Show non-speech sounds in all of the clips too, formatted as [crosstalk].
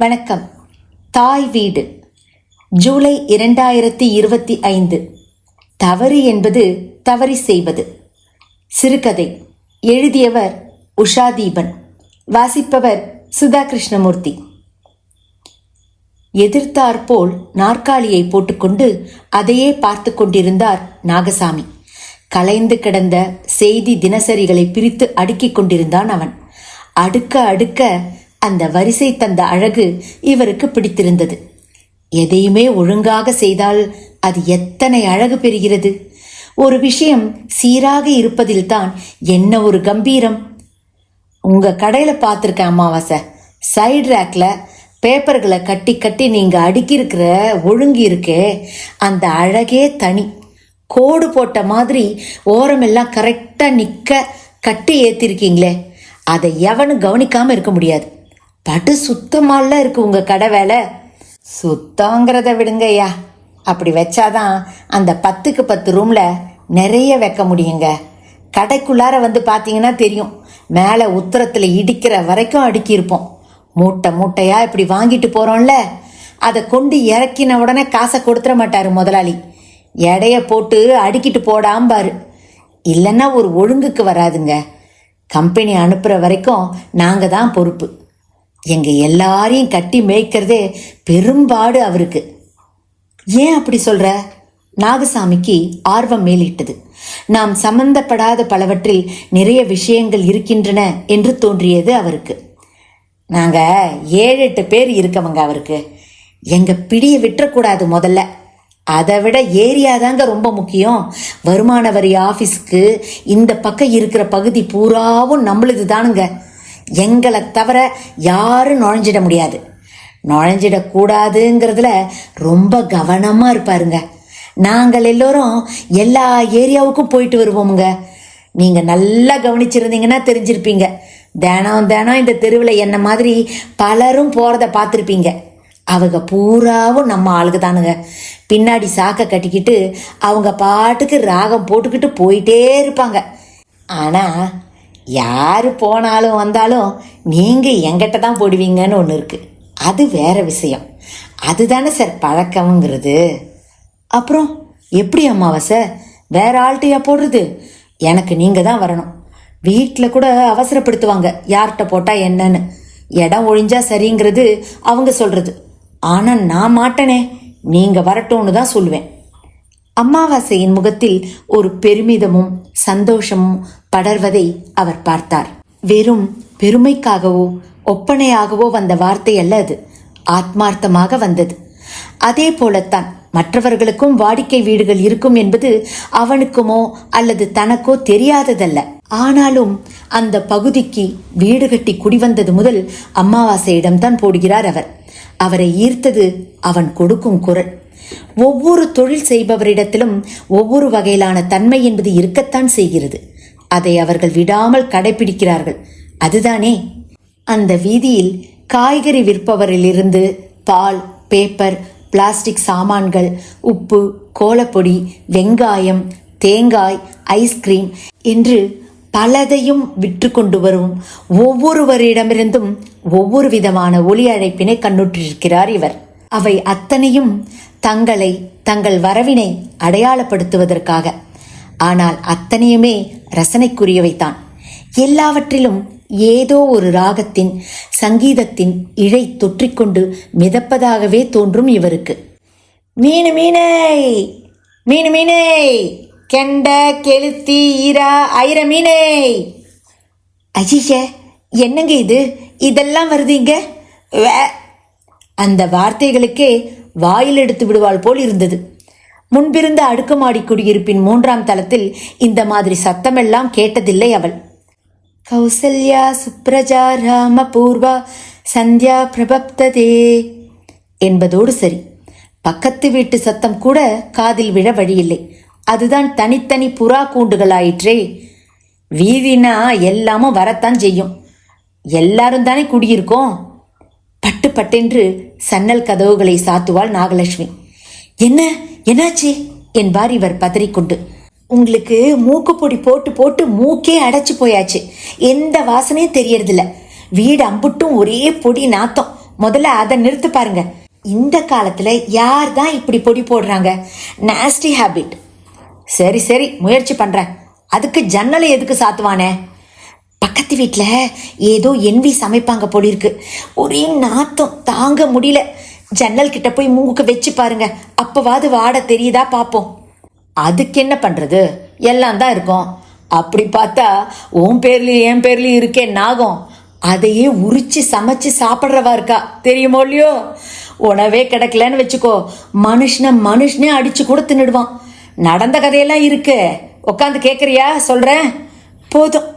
வணக்கம். தாய் வீடு. ஜூலை இரண்டாயிரத்தி இருபத்தி ஐந்து. தவறு என்பது தவறி செய்வது. சிறுகதை. எழுதியவர் உஷா தீபன் வாசிப்பவர் சுதா கிருஷ்ணமூர்த்தி எதிர்த்தாற்போல் நாற்காலியை போட்டுக்கொண்டு அதையே பார்த்து கொண்டிருந்தார் நாகசாமி. கலைந்து கிடந்த செய்தி தினசரிகளை பிரித்து அடுக்கிக் கொண்டிருந்தான் அவன். அடுக்க அடுக்க அந்த வரிசை தந்த அழகு இவருக்கு பிடித்திருந்தது. எதையுமே ஒழுங்காக செய்தால் அது எத்தனை அழகு பெறுகிறது. ஒரு விஷயம் சீராக இருப்பதில்தான் என்ன ஒரு கம்பீரம். உங்க கடையில் பார்த்துருக்கேன் அமாவாசை. சைடு ரேக்கில் பேப்பர்களை கட்டி கட்டி நீங்கள் அடுக்கியிருக்கிற ஒழுங்கி இருக்கே அந்த அழகே தனி. கோடு போட்ட மாதிரி ஓரமெல்லாம் கரெக்டாக நிற்க கட்டி ஏற்றிருக்கீங்களே அதை எவனும் கவனிக்காமல் இருக்க முடியாது. படு சுத்தமால இருக்கு உங்க கடை வேலை. சுத்தங்கிறத விடுங்கய்யா அப்படி வச்சாதான் அந்த பத்துக்கு பத்து ரூம்ல நிறைய வைக்க முடியுங்க. கடைக்குள்ளார வந்து பார்த்தீங்கன்னா தெரியும். மேலே உத்தரத்தில் இடிக்கிற வரைக்கும் அடுக்கியிருப்போம் மூட்டை மூட்டையாக இப்படி வாங்கிட்டு போகிறோம்ல அதை கொண்டு இறக்கின உடனே காசை கொடுத்துட மாட்டார் முதலாளி. எடைய போட்டு அடுக்கிட்டு போடாம்பார். இல்லைன்னா ஒரு ஒழுங்குக்கு வராதுங்க. கம்பெனி அனுப்புகிற வரைக்கும் நாங்கள் தான் பொறுப்பு. எங்க எல்லாரையும் கட்டி மேய்க்கிறதே பெரும்பாடு அவருக்கு. ஏன் அப்படி சொல்ற? நாகசாமிக்கு ஆர்வம் மேலிட்டது. நாம் சம்பந்தப்படாத பலவற்றில் நிறைய விஷயங்கள் இருக்கின்றன என்று தோன்றியது அவருக்கு. நாங்க ஏழு எட்டு பேர் இருக்கவங்க அவருக்கு. எங்க பிடியை விட்டுறக்கூடாது முதல்ல. அதை விட ஏரியா தாங்க ரொம்ப முக்கியம். வருமான வரி ஆஃபீஸ்க்கு இந்த பக்கம் இருக்கிற பகுதி பூராவும் நம்மளுது தானுங்க எங்களை தவிர யாரும் நுழைஞ்சிட முடியாது. நுழைஞ்சிடக்கூடாதுங்கிறதுல ரொம்ப கவனமாக இருப்பாருங்க. நாங்கள் எல்லோரும் எல்லா ஏரியாவுக்கும் போயிட்டு வருவோமுங்க. நீங்கள் நல்லா கவனிச்சிருந்தீங்கன்னா தெரிஞ்சிருப்பீங்க. தினம் தினம் இந்த தெருவில் என்ன மாதிரி பலரும் போகிறத பார்த்துருப்பீங்க. அவங்க பூராவும் நம்ம ஆளுக்கு தானுங்க பின்னாடி சாக்கை கட்டிக்கிட்டு அவங்க பாட்டுக்கு ராகம் போட்டுக்கிட்டு போயிட்டே இருப்பாங்க. ஆனால் யார் போனாலும் வந்தாலும் நீங்கள் எங்கிட்ட தான் போடுவீங்கன்னு ஒன்று இருக்குது அது வேற விஷயம். அதுதானே சார் பழக்கம்ங்கிறது. அப்புறம் எப்படி அமாவாசை வேற ஆள்கிட்டயா போடுறது? எனக்கு நீங்கள் தான் வரணும். வீட்டில் கூட அவசரப்படுத்துவாங்க. யார்கிட்ட போட்டால் என்னன்னு. இடம் ஒழிஞ்சா சரிங்கிறது அவங்க சொல்கிறது ஆனால் நான் மாட்டேனே. நீங்கள் வரட்டும்னு தான் சொல்லுவேன். அமாவாசையின் முகத்தில் ஒரு பெருமிதமும் சந்தோஷமும் படர்வதை அவர் பார்த்தார். வெறும் பெருமைக்காகவோ ஒப்பனையாகவோ வந்த வார்த்தை அல்ல அது. ஆத்மார்த்தமாக வந்தது. அதே போலத்தான் மற்றவர்களுக்கும் வாடிக்கை வீடுகள் இருக்கும் என்பது அவனுக்குமோ அல்லது தனக்கோ தெரியாததல்ல. ஆனாலும் அந்த பகுதிக்கு வீடு கட்டி குடிவந்தது முதல் அமாவாசையிடம்தான் போடுகிறார் அவர். அவரை ஈர்த்தது அவன் கொடுக்கும் குரல். ஒவ்வொரு தொழில் செய்பவரிடத்திலும் ஒவ்வொரு வகையிலான தன்மை என்பது இருக்கத்தான் செய்கிறது. அதை அவர்கள் விடாமல் கடைபிடிக்கிறார்கள் அதுதானே? அந்த வீதியில் காய்கறி விற்பவரிலிருந்து பால் பேப்பர் பிளாஸ்டிக் சாமான்கள் உப்பு கோலப்பொடி வெங்காயம் தேங்காய் ஐஸ்கிரீம் என்று பலதையும் விற்று கொண்டு வரும் ஒவ்வொருவரிடமிருந்தும் ஒவ்வொரு விதமான ஒலி அழைப்பினை கண்ணுற்றிருக்கிறார் இவர். அவை அத்தனையும் தங்களை தங்கள் வரவினை அடையாளப்படுத்துவதற்காக. ஆனால் அத்தனையுமே ரசனைக்குரியவைதான். எல்லாவற்றிலும் ஏதோ ஒரு ராகத்தின் சங்கீதத்தின் இழை தொற்றிக்கொண்டு மிதப்பதாகவே தோன்றும் இவருக்கு. மீனு மீனை! மீனு மீனை! கெண்ட கெளுத்தி ஈரா ஐர மீனை! ஐய என்னங்க இது? இதெல்லாம் வருதீங்க வே அந்த வார்த்தைகளுக்கே வாயில் எடுத்து விடுவாள் போல் இருந்தது. முன்பிருந்த அடுக்குமாடி குடியிருப்பின் மூன்றாம் தளத்தில் இந்த மாதிரி சத்தமெல்லாம் கேட்டதில்லை அவள். கௌசல்யா சுப்ரஜா ராம பூர்வா சந்தியா பிரபப்ததே என்பதோடு சரி. பக்கத்து வீட்டு சத்தம் கூட காதில் விழ வழியில்லை. அதுதான் தனித்தனி புறா கூண்டுகளாயிற்றே. வீதினா எல்லாமும் வரத்தான் செய்யும். எல்லாரும் தானே குடியிருக்கோம்? பட்டு பட்டென்று சன்னல் கதவுகளை சாத்துவாள் நாகலட்சுமி. என்ன? என்னாச்சு? என்பார் இவர் பதறிக்கொண்டு. உங்களுக்கு மூக்குப்பொடி போட்டு போட்டு மூக்கே அடைச்சு போயாச்சு. எந்த வாசனையும் தெரியறதில்ல. வீடு அம்புட்டும் ஒரே பொடி நாத்தம். முதல்ல அதை நிறுத்து பாருங்க. இந்த காலத்துல யார் தான் இப்படி பொடி போடுறாங்க? நாஸ்டி ஹேபிட் சரி சரி முயற்சி பண்றேன். அதுக்கு ஜன்னலை எதுக்கு சாத்துவானே? பக்கத்து வீட்டில் ஏதோ என்வி சமைப்பாங்க போல இருக்கு ஒரே நாத்தம் தாங்க முடியல. ஜன்னல் கிட்ட போய் மூக்கு வச்சு பாருங்க. அப்பவாது வாட தெரியுதா பார்ப்போம் அதுக்கு என்ன பண்றது? எல்லாம் தான் இருக்கும். அப்படி பார்த்தா உன் பேர்லயும் என் பேர்லயும் இருக்கே நாகம். அதையே உரிச்சு சமைச்சு சாப்பிட்றவா இருக்கா? தெரியுமோ இல்லையோ? உணவே கிடைக்கலன்னு வச்சுக்கோ. மனுஷனை மனுஷனே அடிச்சு கூட தின்னுடுவான். நடந்த கதையெல்லாம் இருக்கு. உட்காந்து கேட்குறியா சொல்றேன். போதும்.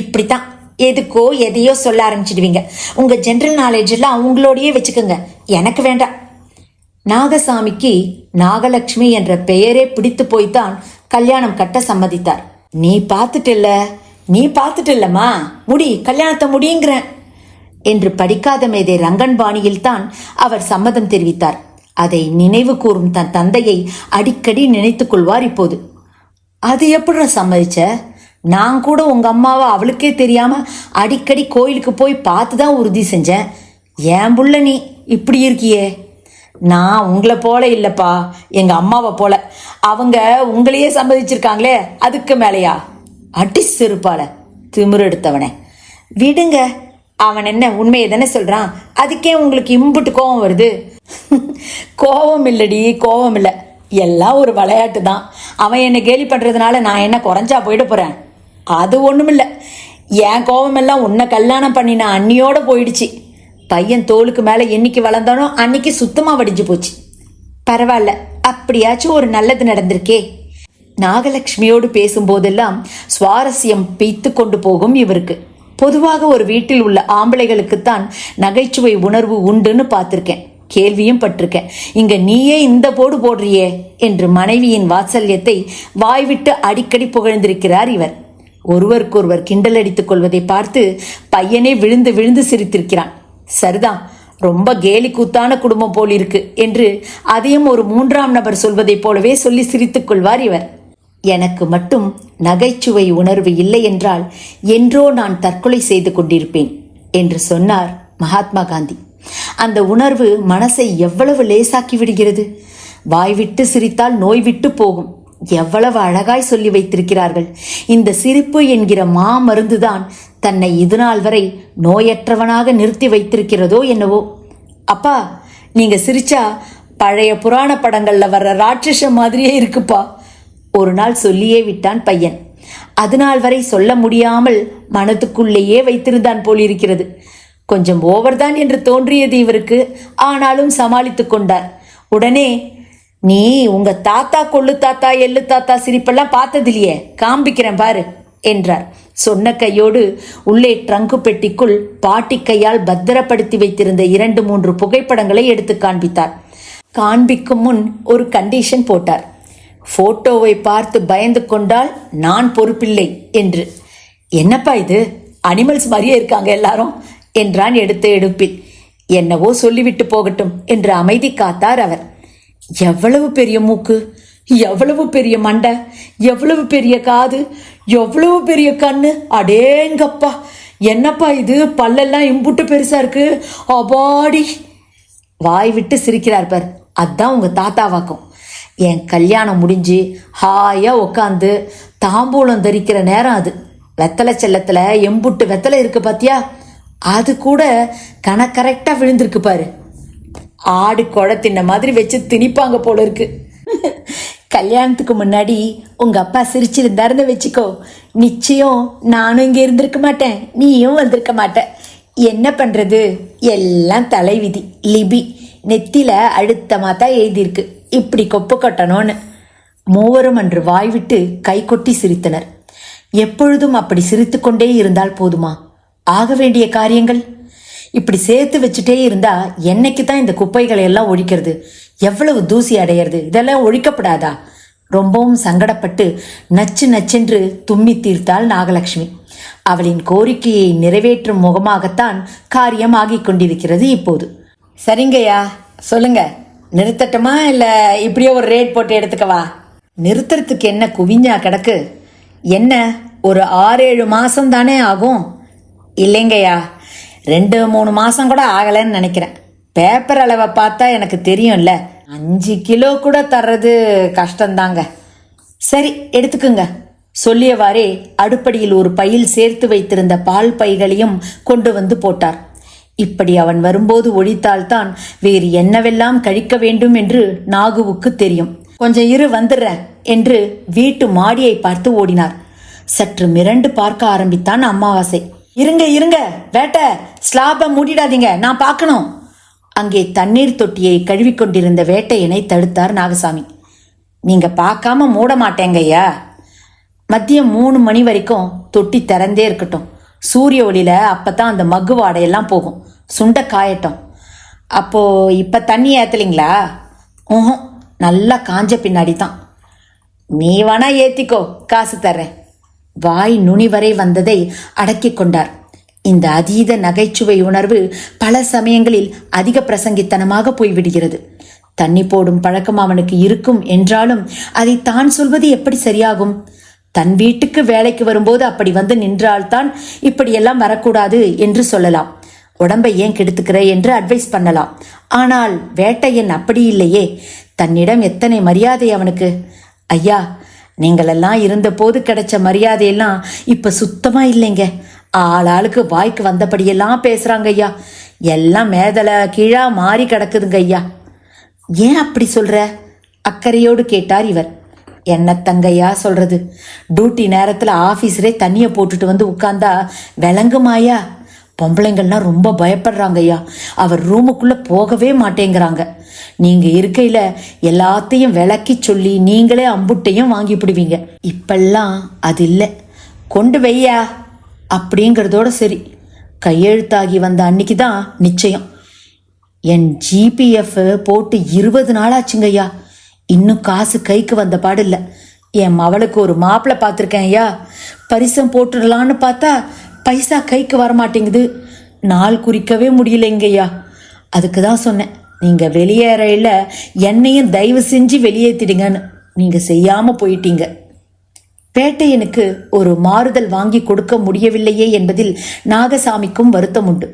இப்படி தான் எதுக்கோ எதையோ சொல்ல ஆரம்பிச்சிடுவீங்க. உங்கள் ஜென்ரல் நாலேஜ் எல்லாம் வச்சுக்கோங்க. எனக்கு வேண்டாம். நாகசாமிக்கு நாகலட்சுமி என்ற பெயரே பிடித்து போய்த்தான் கல்யாணம் கட்ட சம்மதித்தார். நீ பார்த்துட்டில்ல? நீ பார்த்துட்டில்லம்மா? முடி கல்யாணத்தை முடியுங்கிறேன். என்று படிக்காத மேதை ரங்கன் பாணியில் தான் அவர் சம்மதம் தெரிவித்தார். அதை நினைவு கூறும் தன் தந்தையை அடிக்கடி நினைத்துக் கொள்வார் இப்போது. அது எப்படி சம்மதிச்ச? நான் கூட உங்கள் அம்மாவை அவளுக்கே தெரியாமல் அடிக்கடி கோயிலுக்கு போய் பார்த்து தான் உறுதி செஞ்சேன். ஏன் புள்ள நீ? இப்படி இருக்கியே? நான் உங்களை போல இல்லைப்பா. எங்கள் அம்மாவை போல. அவங்க உங்களையே சம்மதிச்சிருக்காங்களே அதுக்கு மேலையா? அடி செருப்பால திமிரு எடுத்தவனே. விடுங்க. அவன் என்ன உண்மையை தானே சொல்கிறான் அதுக்கே உங்களுக்கு இம்புட்டு கோவம் வருது. [laughs] கோவம் இல்லடி கோவம் இல்லை. எல்லாம் ஒரு விளையாட்டு தான் அவன் என்னை கேலி பண்ணுறதுனால நான் என்ன குறைஞ்சா போயிட போகிறேன் அது ஒன்றுமில்லை என் கோபமெல்லாம் உன்னை கல்யாணம் பண்ணின அன்னியோட போயிடுச்சு. பையன் தோலுக்கு மேலே என்னைக்கு வளர்ந்தானோ அன்னைக்கு சுத்தமாக வடிஞ்சு போச்சு. பரவாயில்ல அப்படியாச்சும் ஒரு நல்லது நடந்திருக்கே. நாகலட்சுமியோடு பேசும்போதெல்லாம் சுவாரஸ்யம் பெய்த்து கொண்டு போகும் இவருக்கு. பொதுவாக ஒரு வீட்டில் உள்ள ஆம்பளைகளுக்குத்தான் நகைச்சுவை உணர்வு உண்டுன்னு பார்த்துருக்கேன். கேள்வியும் பட்டிருக்கேன். இங்க நீயே இந்த போடு போடுறியே என்று மனைவியின் வாத்சல்யத்தை வாய்விட்டு அடிக்கடி புகழ்ந்திருக்கிறார் இவர். ஒருவருக்கொருவர் கிண்டல் அடித்துக் கொள்வதை பார்த்து பையனே விழுந்து விழுந்து சிரித்திருக்கிறான். சரிதான் ரொம்ப கேலி கூத்தான குடும்பம் போல் இருக்கு என்று அதையும் ஒரு மூன்றாம் நபர் சொல்வதைப் போலவே சொல்லி சிரித்துக் கொள்வார் இவர். எனக்கு மட்டும் நகைச்சுவை உணர்வு இல்லை என்றால் என்றோ நான் தற்கொலை செய்து கொண்டிருப்பேன் என்று சொன்னார் மகாத்மா காந்தி. அந்த உணர்வு மனசை எவ்வளவு லேசாக்கி விடுகிறது. வாய்விட்டு சிரித்தால் நோய் விட்டு போகும். எவ்வளவு அழகாய் சொல்லி வைத்திருக்கிறார்கள். இந்த சிரிப்பு என்கிற மா மருந்துதான் தன்னை இதுநாள் வரை நோயற்றவனாக நிறுத்தி வைத்திருக்கிறதோ என்னவோ. அப்பா நீங்க சிரிச்சா பழைய புராண படங்கள்ல வர்ற ராட்சச மாதிரியே இருக்குப்பா. ஒரு நாள் சொல்லியே விட்டான் பையன். அதுநாள் வரை சொல்ல முடியாமல் மனத்துக்குள்ளேயே வைத்திருந்தான் போலிருக்கிறது. கொஞ்சம் ஓவர்தான் என்று தோன்றியது இவருக்கு. ஆனாலும் சமாளித்து கொண்டார். உடனே நீ உங்க தாத்தா கொள்ளு தாத்தா எள்ளு தாத்தா சிரிப்பெல்லாம் பார்த்ததில்லையே. காண்பிக்கிறேன் பாரு என்றார். சொன்ன கையோடு உள்ளே ட்ரங்கு பெட்டிக்குள் பாட்டி கையால் பத்திரப்படுத்தி வைத்திருந்த இரண்டு மூன்று புகைப்படங்களை எடுத்து காண்பித்தார். காண்பிக்கும் முன் ஒரு கண்டிஷன் போட்டார். போட்டோவை பார்த்து பயந்து கொண்டால் நான் பொறுப்பில்லை என்று. என்னப்பா இது? அனிமல்ஸ் மாதிரியே இருக்காங்க எல்லாரும் என்றான் எடுத்த எடுப்பில். என்னவோ சொல்லிவிட்டு போகட்டும் என்று அமைதி காத்தார் அவர். எவ்வளவு பெரிய மூக்கு எவ்வளவு பெரிய மண்டை எவ்வளவு பெரிய காது எவ்வளவு பெரிய கண்ணு? அடேங்கப்பா. என்னப்பா இது? பல்லெல்லாம் இம்புட்டு பெருசா இருக்கு. அபாடி. வாய் விட்டு சிரிக்கிறார் பார். அதான் உங்க தாத்தாவாக்கும் என் கல்யாணம் முடிஞ்சு ஹாயா உக்காந்து தாம்பூலம் தரிக்கிற நேரம் அது. வெத்தலை செல்லத்துல எம்புட்டு வெத்தலை இருக்கு பாத்தியா? அது கூட கண கரெக்டா விழுந்திருக்கு பாரு. ஆடு குழ தின்ன மாதிரி வச்சு திணிப்பாங்க போல இருக்கு. கல்யாணத்துக்கு முன்னாடி உங்க அப்பா சிரிச்சிருந்தாருன்னு வச்சுக்கோ. நிச்சயம் நானும் இங்க இருந்திருக்க மாட்டேன். நீயும் வந்திருக்க மாட்ட. என்ன பண்றது? எல்லாம் தலைவிதி லிபி. நெத்தில அழுத்தமாக தான் எழுதியிருக்கு. இப்படி கொப்பு கொட்டணும்னு. மூவரும் அன்று வாய்விட்டு கை கொட்டி சிரித்தனர். எப்பொழுதும் அப்படி சிரித்துக்கொண்டே இருந்தால் போதுமா? ஆக வேண்டிய காரியங்கள்? இப்படி சேர்த்து வச்சுட்டே இருந்தா என்னைக்கு தான் இந்த குப்பைகளை எல்லாம் ஒழிக்கிறது? எவ்வளவு தூசி அடையிறது? இதெல்லாம் ஒழிக்கப்படாதா? ரொம்பவும் சங்கடப்பட்டு நச்சு நச்சென்று தும்மி தீர்த்தாள் நாகலட்சுமி. அவளின் கோரிக்கையை நிறைவேற்றும் முகமாகத்தான் காரியம் ஆகிக் கொண்டிருக்கிறது இப்போது. சரிங்கய்யா சொல்லுங்க. நிறுத்தட்டுமா இல்லை இப்படியே ஒரு ரேட் போட்டு எடுத்துக்கவா நிறுத்துறதுக்கு என்ன குவிஞ்சா கிடக்கு? என்ன ஒரு ஆறேழு மாதம் தானே ஆகும்? இல்லைங்கய்யா ரெண்டு மூணு மாசம் கூட ஆகலைன்னு நினைக்கிறேன். பேப்பர் அளவை பார்த்தா எனக்கு தெரியும்ல. அஞ்சு கிலோ கூட தர்றது கஷ்டம்தாங்க. சரி எடுத்துக்குங்க. சொல்லியவாறே அடுப்படியில் ஒரு பையில் சேர்த்து வைத்திருந்த பால் பைகளையும் கொண்டு வந்து போட்டார். இப்படி அவன் வரும்போது ஒழித்தால்தான் வேறு என்னவெல்லாம் கழிக்க வேண்டும் என்று நாகுவுக்கு தெரியும். கொஞ்சம் இரு வந்துடுறேன் என்று வீட்டு மாடியை பார்த்து ஓடினார். சற்று மிரண்டு பார்க்க ஆரம்பித்தான் அமாவாசை. இருங்க இருங்க வேட்ட. ஸ்லாபை மூடிடாதீங்க நான் பார்க்கணும். அங்கே தண்ணீர் தொட்டியை கழுவிக்கொண்டிருந்த வேட்டையனை தடுத்தார் நாகசாமி. நீங்க பார்க்காம மூட மாட்டேங்கய்யா மதியம் மூணு மணி வரைக்கும் தொட்டி திறந்தே இருக்கட்டும். சூரிய ஒளியில அப்பதான் அந்த மகு வாடையெல்லாம் போகும். சுண்ட காயட்டும். அப்போ இப்ப தண்ணி ஏத்தலிங்களா? ஓஹோ நல்லா காஞ்ச பின்னாடி தான் நீ வேணா ஏத்திக்கோ காசு தர்றேன். வாய் நுனி வரை வந்ததை அடக்கிக் கொண்டார். இந்த அதீத நகைச்சுவை உணர்வு பல சமயங்களில் அதிக பிரசங்கித்தனமாக போய்விடுகிறது. தண்ணி போடும் பழக்கம் அவனுக்கு இருக்கும் என்றாலும் அதை தான் சொல்வது எப்படி சரியாகும்? தன் வீட்டுக்கு வேலைக்கு வரும்போது அப்படி வந்து நின்றால்தான் இப்படியெல்லாம் வரக்கூடாது என்று சொல்லலாம். உடம்பை ஏன் கெடுத்துக்கிற என்று அட்வைஸ் பண்ணலாம். ஆனால் வேட்டையன் அப்படி இல்லையே. தன்னிடம் எத்தனை மரியாதை அவனுக்கு? ஐயா நீங்களெல்லாம் இருந்தபோது கிடைச்ச மரியாதையெல்லாம் இப்போ சுத்தமாக இல்லைங்க. ஆளாளுக்கு வாய்க்கு வந்தபடியெல்லாம் பேசுகிறாங்க ஐயா. எல்லாம் மேதல கீழா மாறி கிடக்குதுங்க ஐயா. ஏன் அப்படி சொல்கிற அக்கறையோடு கேட்டார் இவர். என்ன தங்கையா சொல்கிறது டியூட்டி நேரத்தில் ஆஃபீஸரே தண்ணியை போட்டுட்டு வந்து உட்காந்தா விளங்குமாயா பொம்பளைங்கள்லாம் ரொம்ப பயப்படுறாங்க ஐயா. அவர் ரூமுக்குள்ளே போகவே மாட்டேங்கிறாங்க. நீங்க இருக்கையில எல்லாத்தையும் விளக்கி சொல்லி நீங்களே அம்புட்டையும் வாங்கி பிடுவீங்க. இப்பெல்லாம் அது இல்லை. கொண்டு வையா அப்படிங்கிறதோட சரி. கையெழுத்தாகி வந்த அன்னைக்கு தான் நிச்சயம். என் ஜிபிஎஃப் போட்டு இருபது நாளாச்சுங்கய்யா இன்னும் காசு கைக்கு வந்த பாடில்ல என் மவளுக்கு ஒரு மாப்பிள்ளை பார்த்துருக்கேன் ஐயா. பரிசம் போட்டுடலான்னு பார்த்தா பைசா கைக்கு வர மாட்டேங்குது நாள் குறிக்கவே முடியலைங்கய்யா அதுக்கு தான் சொன்னேன். நீங்க வெளியேறையில் என்னையும் தயவு செஞ்சு வெளியேற்றிடுங்கன்னு நீங்க செய்யாம போயிட்டீங்க. பேட்டையனுக்கு ஒரு மாறுதல் வாங்கி கொடுக்க முடியவில்லையே என்பதில் நாகசாமிக்கும் வருத்தம் உண்டு.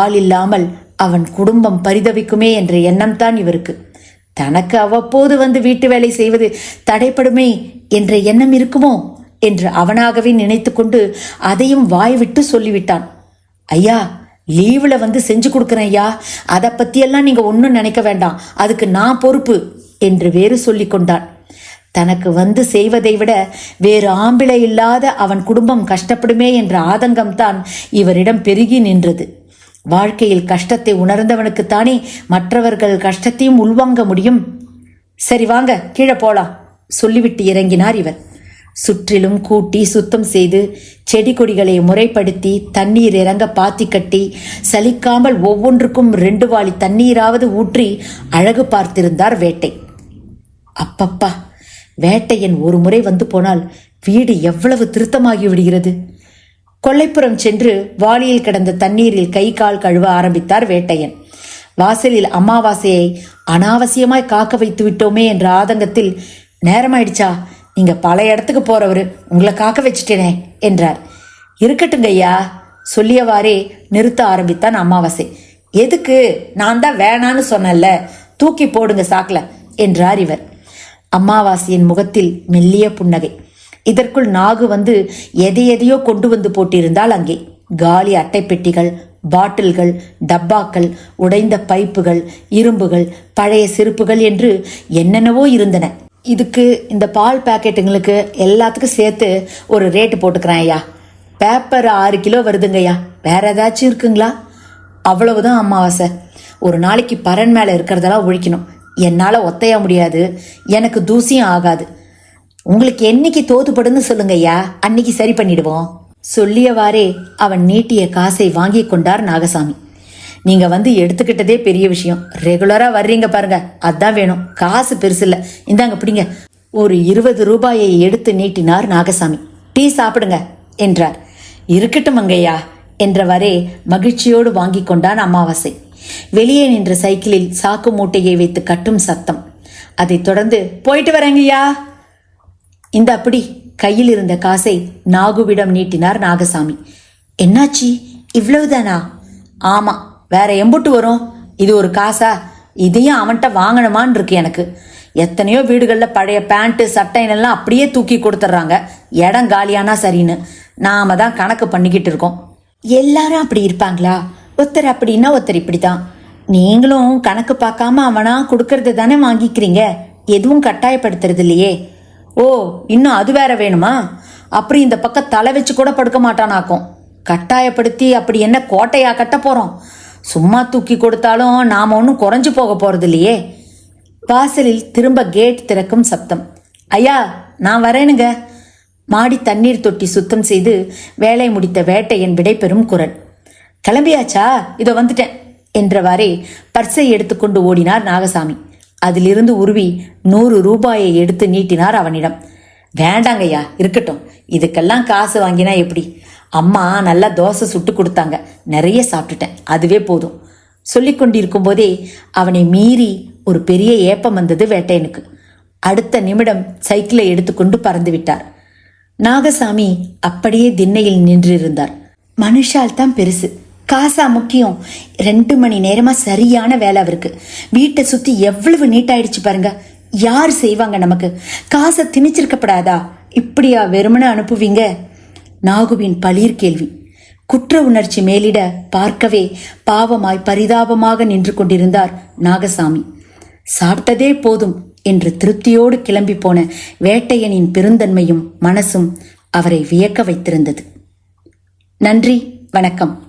ஆள் இல்லாமல் அவன் குடும்பம் பரிதவிக்குமே என்ற எண்ணம் தான் இவருக்கு. தனக்கு அவ்வப்போது வந்து வீட்டு வேலை செய்வது தடைப்படுமே என்ற எண்ணம் இருக்குமோ என்று அவனாகவே நினைத்துக்கொண்டு அதையும் வாய் விட்டு சொல்லிவிட்டான். ஐயா லீவில் வந்து செஞ்சு கொடுக்குறேன் ஐயா. அதை பற்றியெல்லாம் நீங்கள் ஒன்றும் நினைக்க வேண்டாம். அதுக்கு நான் பொறுப்பு என்று வேறு சொல்லி கொண்டான். தனக்கு வந்து செய்வதை விட வேறு ஆம்பிளை இல்லாத அவன் குடும்பம் கஷ்டப்படுமே என்ற ஆதங்கம்தான் இவரிடம் பெருகி நின்றது. வாழ்க்கையில் கஷ்டத்தை உணர்ந்தவனுக்குத்தானே மற்றவர்கள் கஷ்டத்தையும் உள்வாங்க முடியும். சரி வாங்க கீழே போலாம் சொல்லிவிட்டு இறங்கினார் இவர். சுற்றிலும் கூட்டி சுத்தம் செய்து செடி கொடிகளை முறைப்படுத்தி தண்ணீர் இறங்க பாத்தி கட்டி சலிக்காமல் ஒவ்வொன்றுக்கும் ரெண்டு வாளி தண்ணீராவது ஊற்றி அழகு பார்த்திருந்தார் வேட்டை. அப்பப்பா வேட்டையன் ஒரு முறை வந்து போனால் வீடு எவ்வளவு திருத்தமாகி விடுகிறது. கொல்லைப்புறம் சென்று வாளியில் கிடந்த தண்ணீரில் கை கால் கழுவ ஆரம்பித்தார் வேட்டையன். வாசலில் அமாவாசையை அனாவசியமாய் காக்க வைத்து விட்டோமே என்ற ஆதங்கத்தில் நேரமாயிடுச்சா? நீங்க பல இடத்துக்கு போறவர் உங்களை காக்க வச்சிட்டேனே என்றார். இருக்கட்டுங்க ஐயா சொல்லியவாறே நிறுத்த ஆரம்பித்தான் அமாவாசை. எதுக்கு? நான் தான் வேணான்னு சொன்னேன்ல தூக்கி போடுங்க சாக்கில் என்றார் இவர். அமாவாசையின் முகத்தில் மெல்லிய புன்னகை. இதற்குள் நாகு வந்து எதை எதையோ கொண்டு வந்து போட்டிருந்தால் அங்கே காலி அட்டை பெட்டிகள் பாட்டில்கள் டப்பாக்கள் உடைந்த பைப்புகள் இரும்புகள் பழைய செருப்புகள் என்று என்னென்னவோ இருந்தன. இதுக்கு இந்த பால் பாக்கெட்டுங்களுக்கு எல்லாத்துக்கும் சேர்த்து ஒரு ரேட்டு போட்டுக்கிறேன் ஐயா. பேப்பர் ஆறு கிலோ வருதுங்கய்யா வேற ஏதாச்சும் இருக்குங்களா? அவ்வளவுதான் அமாவாசை. ஒரு நாளைக்கு பரன் மேலே இருக்கிறதெல்லாம் ஒழிக்கணும். என்னால் ஒத்தைய முடியாது. எனக்கு தூசியும் ஆகாது. உங்களுக்கு என்னைக்கு தோத்துப்படுன்னு சொல்லுங்கய்யா அன்னைக்கு சரி பண்ணிடுவோம். சொல்லியவாறே அவன் நீட்டிய காசை வாங்கி கொண்டார் நாகசாமி. நீங்க வந்து எடுத்துக்கிட்டதே பெரிய விஷயம். ரெகுலரா வர்றீங்க பாருங்க. அதான் வேணும். காசு பெருசு இல்லை. இந்தாங்க பிடிங்க. ஒரு இருபது ரூபாயை எடுத்து நீட்டினார் நாகசாமி. டீ சாப்பிடுங்க என்றார். இருக்கட்டும் அங்கையா என்றவரே மகிழ்ச்சியோடு வாங்கி கொண்டான் அமாவாசை. வெளியே நின்ற சைக்கிளில் சாக்கு மூட்டையை வைத்து கட்டும் சத்தம். அதைத் தொடர்ந்து போயிட்டு வரேங்கய்யா இந்த அப்படி கையில் இருந்த காசை நாகுவிடம் நீட்டினார் நாகசாமி. என்னாச்சி? இவ்வளவுதானா? ஆமா. வேற எம்புட்டு வரும்? இது ஒரு காசா? இதையும் அவன்கிட்ட வாங்கணுமான் இருக்கு எனக்கு. எத்தனையோ வீடுகளில் பழைய பேண்ட்டு சட்டைனெல்லாம் அப்படியே தூக்கி கொடுத்துட்றாங்க இடம் காலியானா சரின்னு. நாம தான் கணக்கு பண்ணிக்கிட்டு இருக்கோம். எல்லாரும் அப்படி இருப்பாங்களா? ஒருத்தர் அப்படின்னா ஒருத்தர் இப்படி தான் நீங்களும் கணக்கு பார்க்காம அவனா கொடுக்கறது தானே வாங்கிக்கிறீங்க? எதுவும் கட்டாயப்படுத்துறது இல்லையே. ஓ இன்னும் அது வேற வேணுமா? அப்படி இந்த பக்கம் தலை வச்சு கூட படுக்க மாட்டானாக்கும். கட்டாயப்படுத்தி அப்படி என்ன கோட்டையா கட்ட போறோம்? சும்மா தூக்கி கொடுத்தாலும் நாம் ஒன்றும் குறைஞ்சு போக போகிறது இல்லையே வாசலில் திரும்ப கேட் திறக்கும் சப்தம். ஐயா நான் வரேனுங்க. மாடி தண்ணீர் தொட்டி சுத்தம் செய்து வேலை முடித்த வேட்டையன் விடைபெறும் குரல். கிளம்பியாச்சா? இதோ வந்துட்டேன் என்றவாறே பர்ஸை எடுத்துக்கொண்டு ஓடினார் நாகசாமி. அதிலிருந்து உருவி நூறு ரூபாயை எடுத்து நீட்டினார் அவனிடம். வேண்டாங்கய்யா இருக்கட்டும். இதுக்கெல்லாம் காசு வாங்கினா எப்படி? அம்மா நல்லா தோசை சுட்டு கொடுத்தாங்க. நிறைய சாப்பிட்டுட்டேன். அதுவே போதும். சொல்லிக்கொண்டிருக்கும் போதே அவனை மீறி ஒரு பெரிய ஏப்பம் வந்தது வேட்டையனுக்கு. அடுத்த நிமிடம் சைக்கிளை எடுத்துக்கொண்டு பறந்து விட்டார். நாகசாமி அப்படியே திண்ணையில் நின்றிருந்தார். மனுஷால் தான் பெருசு. காசா முக்கியம். ரெண்டு மணி நேரமா சரியான வேலை அவருக்கு. வீட்டை சுத்தி எவ்வளவு நீட்டாயிடுச்சு பாருங்க. யார் செய்வாங்க நமக்கு? காசை திணிச்சிருக்கப்படாதா? இப்படியா வெறுமனை அனுப்புவீங்க? நாகுவின் பளிர் கேள்வி. குற்ற உணர்ச்சி மேலிட பார்க்கவே பாவமாய் பரிதாபமாக நின்று கொண்டிருந்தார் நாகசாமி. சாப்பிட்டதே போதும் என்று திருப்தியோடு கிளம்பி போன வேட்டையனின் பெருந்தன்மையும் மனசும் அவரை வியக்க வைத்திருந்தது. நன்றி வணக்கம்.